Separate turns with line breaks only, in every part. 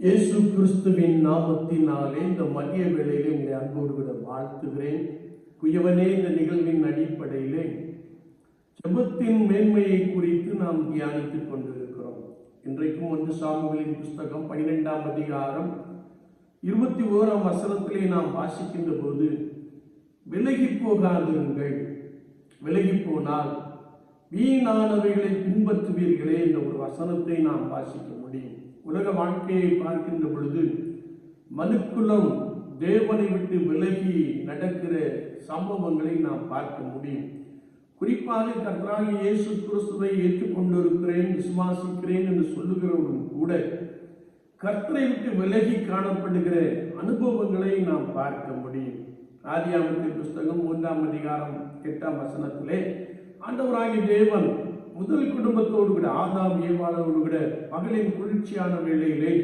இயேசு கிறிஸ்துவின் நாமத்தினாலே இந்த மதிய வேளையிலே உங்களை அன்போடு கூட வாழ்த்துகிறேன். குயவனே இந்த நிகழ்வின் அடிப்படையிலே ஜெபத்தின் மேன்மையை குறித்து நாம் தியானித்துக் கொண்டிருக்கிறோம். இன்றைக்கும் ஒன்று சாமுகளின் புஸ்தகம் பன்னிரெண்டாம் அதிகாரம் இருபத்தி ஓராம் வசனத்திலே நாம் வாசிக்கின்ற போது விலகி போகாதிருங்கள். விலகி போனால் வீணானவைகளை பின்பற்றுவீர்களே என்ற ஒரு வசனத்தை நாம் வாசிக்க முடியும். உலக வாழ்க்கையை பார்க்கின்ற பொழுது மனுக்குலம் தேவனை விட்டு விலகி நடக்கிற சம்பவங்களை நாம் பார்க்க முடியும். குறிப்பாக கர்த்தராகி இயேசு கிறிஸ்துவை ஏற்றுக்கொண்டிருக்கிறேன் விசுவாசிக்கிறேன் என்று சொல்லுகிறவரும் கூட கர்த்தரை விட்டு விலகி காணப்படுகிற அனுபவங்களை நாம் பார்க்க முடியும். ஆதியாமத்தின் புஸ்தகம் மூன்றாம் அதிகாரம் எட்டாம் வசனத்திலே ஆண்டவராகிய தேவன் முதல் குடும்பத்தோடு கூட ஆதாம் ஏவாளோடு கூட மகளின் குளிர்ச்சியான வேளையிலே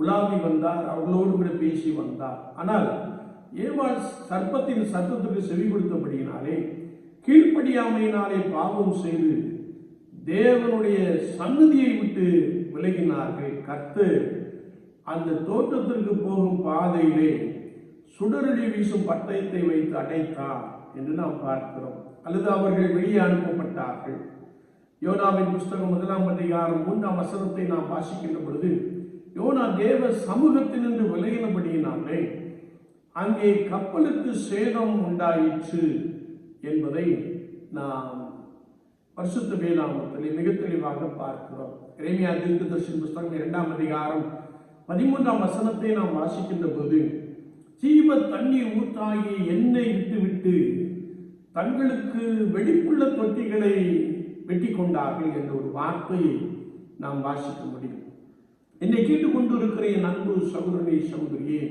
உலாவி வந்தார் அவர்களோடு கூட பேசி வந்தார். ஆனால் ஏவாள் சர்ப்பத்தின் சத்தத்துக்கு செவி கொடுத்தபடியினாலே கீழ்ப்படியாமையினாலே பாவம் செய்து தேவனுடைய சன்னதியை விட்டு விலகினார்கள். கத்து அந்த தோட்டத்திற்கு போகும் பாதையிலே சுடரொளி வீசும் பட்டயத்தை வைத்து அடைத்தார் என்று நாம் பார்க்கிறோம். அல்லது அவர்கள் வெளியே அனுப்பப்பட்டார்கள். யோனாவின் புஸ்தகம் முதலாம் அதிகாரம் மூன்றாம் வசனத்தை நாம் வாசிக்கின்ற பொழுது யோனா தேவ சமூகத்தினின்று விலகினபடியினாலே அங்கே கப்பலுக்கு சேதம் உண்டாயிற்று என்பதை நாம் பரிசுத்த வேதாமத்தில் மிக தெளிவாக பார்க்கிறோம். இறைமையா தீர்க்கதர்ஷன் புஸ்தகம் இரண்டாம் அதிகாரம் பதிமூன்றாம் வசனத்தை நாம் வாசிக்கின்ற போது ஜீவ தண்ணீர் ஊற்றாகி எண்ணெய் விட்டுவிட்டு தங்களுக்கு வெடிப்புள்ள தொட்டிகளை வெட்டி கொண்டார்கள் என்ற ஒரு வார்த்தையை நாம் வாசிக்க முடியும். என்னை கேட்டுக்கொண்டிருக்கிற என் அன்பு சகோதரனே சகோதரியே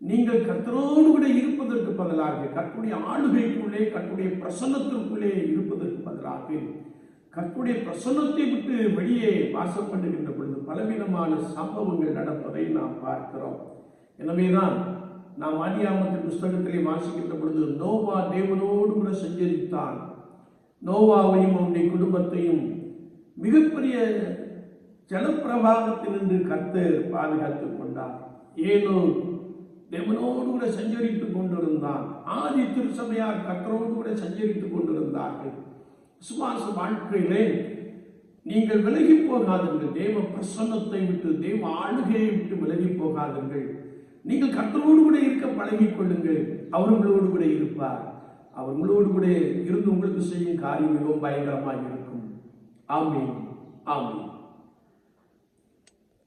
நீங்கள் கத்தரோடு கூட இருப்பதற்கு பதிலாக கற்புடைய ஆளுகைக்குள்ளே கற்புடைய பிரசன்னத்திற்குள்ளே இருப்பதற்கு பதிலாக கற்புடைய பிரசன்னத்தை விட்டு வெளியே வாசம் பண்ணுகின்ற பொழுது பலவிதமான சம்பவங்கள் நடப்பதை நாம் பார்க்கிறோம். எனவேதான் நாம் ஆதியாமத்தின் புஸ்தகத்திலே வாசிக்கின்ற பொழுது நோவா தேவனோடு கூட சஞ்சரித்தான் நோவாவையும் அவனுடைய குடும்பத்தையும் மிகப்பெரிய ஜலப்பிரவாகத்தினின்று கர்த்தர் பாதுகாத்துக் கொண்டார். ஏனோ தேவனோடு கூட சஞ்சரித்துக் கொண்டிருந்தான். ஆதி திருசபையார் கத்தரோடு கூட சஞ்சரித்துக் கொண்டிருந்தார்கள். விசுவாச வாழ்க்கையிலே நீங்கள் விலகி போகாதீர்கள். தேவ பிரசன்னத்தை விட்டு தேவ ஆளுகையை விட்டு விலகி போகாதீர்கள். நீங்கள் கர்த்தரோடு கூட இருக்க பழகிக் கொள்ளுங்கள் அவர் உங்களோடு கூட இருப்பார். அவர் உங்களோடு கூட இருந்து உங்களுக்கு செய்யும் காரியம் மிகவும் பயங்கரமாக இருக்கும். ஆமீன். ஆமீன்.